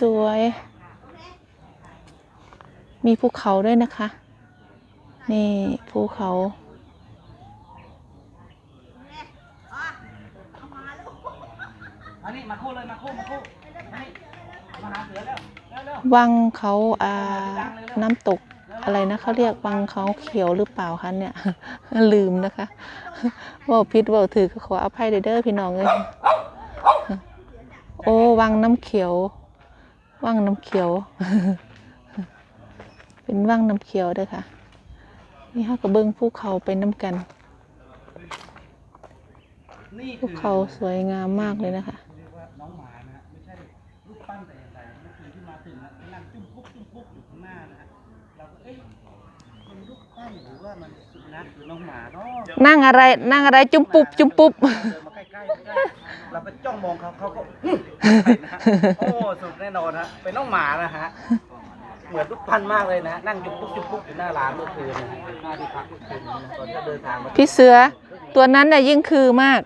สวยๆ มีภูเขาด้วยนะคะ นี่ภูเขา อันนี้มาคู่เลยมาคู่มาคู่อันนี้มาหาเสือแล้วแล้วแล้ววังเขาอ่าน้ำตกอะไรนะเขาเรียกวังเขาเขียวหรือเปล่าคะเนี่ย ลืมนะคะเว่าพิษว่าถือก็ขออภัยเด้อเด้อพี่น้องเลยโอ้วังน้ำเขียว วังน้ำเขียว เป็นวังน้ำเขียวเด้อค่ะ นี่ฮะก็เบิ้งภูเขาไปน้ำกันภูเขาสวยงามมากเลยนะคะน้องหมานะไม่ใช่รูปปั้นแต่อย่างใดเมื่อคืนที่มาถึงนะนั่งจุ้มปุ๊กจุ้มปุ๊กอยู่ข้างหน้านะฮะเราก็เอ๊ะมันรูปปั้นหรือว่ามันสุนัขหรือน้องหมาเนาะนั่งอะไรนั่งอะไรจุ๊บปุ๊บจุ๊บปุ๊บ เราก็จ้องมองเขาเขาก็นะฮะโอ้สุดแน่นอนฮะเป็นน้องหมานะฮะเหมือนรูปปั้นมากเลยนะนั่งจุ๊บปุ๊กจุ๊บปุ๊กอยู่หน้าร้านเมื่อคืนนะฮะหน้าที่พักเมื่อคืนนะตอนที่เดินทางมาพี่เสือ ตัวนั้นน่ะยิ่งคือมาก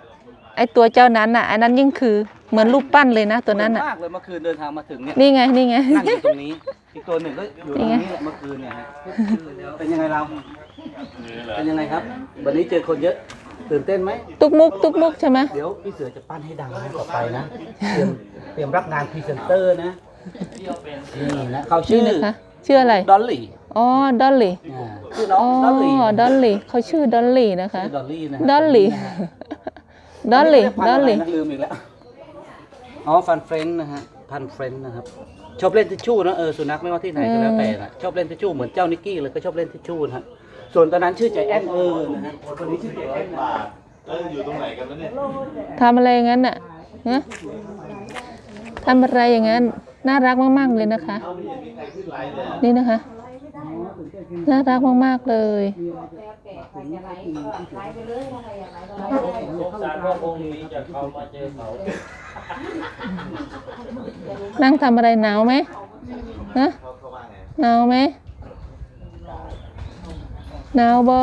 ไอตัวเจ้านั้นน่ะอันนั้นยิ่งคือเหมือนรูปปั้นเลยนะ ตัวนั้นน่ะ มากเลยเมื่อคืนเดินทางมาถึงเนี่ย นี่ไงนี่ไง นั่งอยู่ตรงนี้ อีกตัวหนึ่งก็อยู่ตรงนี่นี้ไงแหละเมื่อคืนเนี่ยฮะเป็นยังไงเรา เป็นยังไงครับ วันนี้เจอคนเยอะ ตื่นเต้นไหม ตุกมุกตุกมุกใช่ไหมเดี๋ยวพี่เสือจะปั้นให้ดังนะต่อไปนะ เตรียมเตรียมรับงานพรีเซนเตอร์นะนี่นะเขาชื่ชื่ออนะคะ ชื่ออะไร ดอลลี่อ๋อ ดอลลี่อ่าชื่อน้ออ๋งอดอลลี่ดอลลี่เขาชื่อดอลลี่นะคะ ชื่อดอลลี่นะฮะดอลลี่นะฮะดอลลี่อันดนี้อลเรียกพันธุ์ะไรลี่นะลืมอีกแล้ว อ๋อ ฟันเฟรนนะฮะ พันเฟรนนะครับ ชอบเล่นทิชชู่นะเออ สุนัขไม่ว่าที่ไหนก็แล้วแต่นะชอบเล่นทิชชู่เหมือนเจ้านิกกี้เลยก็ชอบเล่นทิชชู่นะฮะ ส่วนตอนนั้นชื่อใจแอนเออนะฮะคนนี้ชื่อใจแอนนะแล้วอยู่ตรงไหนกันวะเนี่ยทำอะไรอย่างนั้นน่ะฮะทำอะไรอย่างนั้น น่ารักมาก ๆ เลยนะคะ นี่นะคะ น่ารักมาก ๆ เลยสงสารว่าองค์นี้จะเข้ามาเจอเขานั่งทำอะไรหนาวไหมฮะเขาเข้ามาไงหนาวไหม หนาวบอ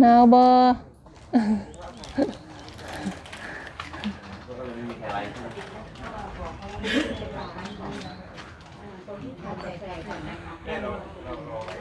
หนาวบอ